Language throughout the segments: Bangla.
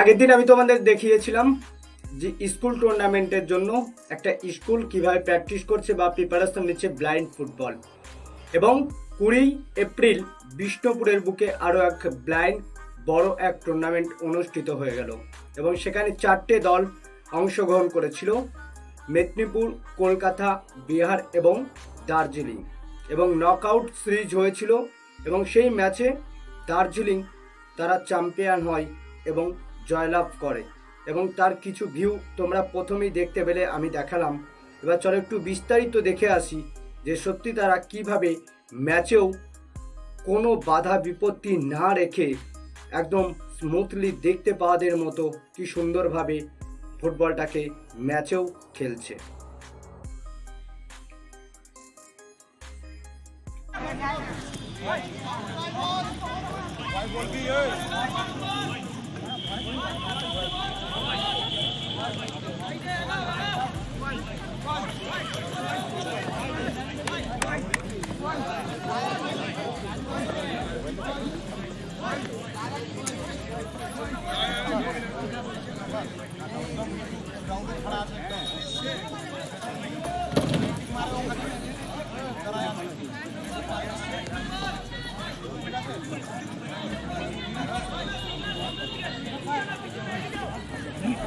আগের দিন আমি তোমাদের দেখিয়েছিলাম যে স্কুল টুর্নামেন্টের জন্য একটা স্কুল কীভাবে প্র্যাকটিস করছে বা প্রিপারেশন নিচ্ছে ব্লাইন্ড ফুটবল। এবং কুড়ি এপ্রিল বিষ্ণুপুরের বুকে আরও এক ব্লাইন্ড, বড় এক টুর্নামেন্ট অনুষ্ঠিত হয়ে গেল। এবং সেখানে চারটে দল অংশগ্রহণ করেছিল, মেদিনীপুর, কলকাতা, বিহার এবং দার্জিলিং। এবং নকআউট সিরিজ হয়েছিল এবং সেই ম্যাচে দার্জিলিং তারা চ্যাম্পিয়ন হয় এবং জয়লাভ করে এবং তার কিছু ভিউ তোমরা প্রথমেই দেখতে পেলে, আমি দেখালাম। এবার চলো একটু বিস্তারিত দেখে আসি যে সত্যি তারা কীভাবে ম্যাচেও কোনো বাধা বিপত্তি না রেখে একদম স্মুথলি দেখতে পাওয়াদের মতো কি সুন্দরভাবে ফুটবলটাকে ম্যাচেও খেলছে। গ্রাউন্ডে ছাড়া আছে একটা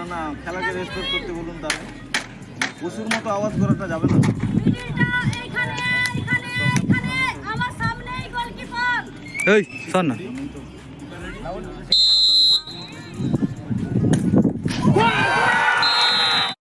না না খেলাকে রেসপেক্ট করতে বলুন তাহলে। পশুর মতো আওয়াজ করাটা যাবে না। মিডিলটা এইখানে এইখানে এইখানে আমার সামনেই গোলকিপার এই শোন না।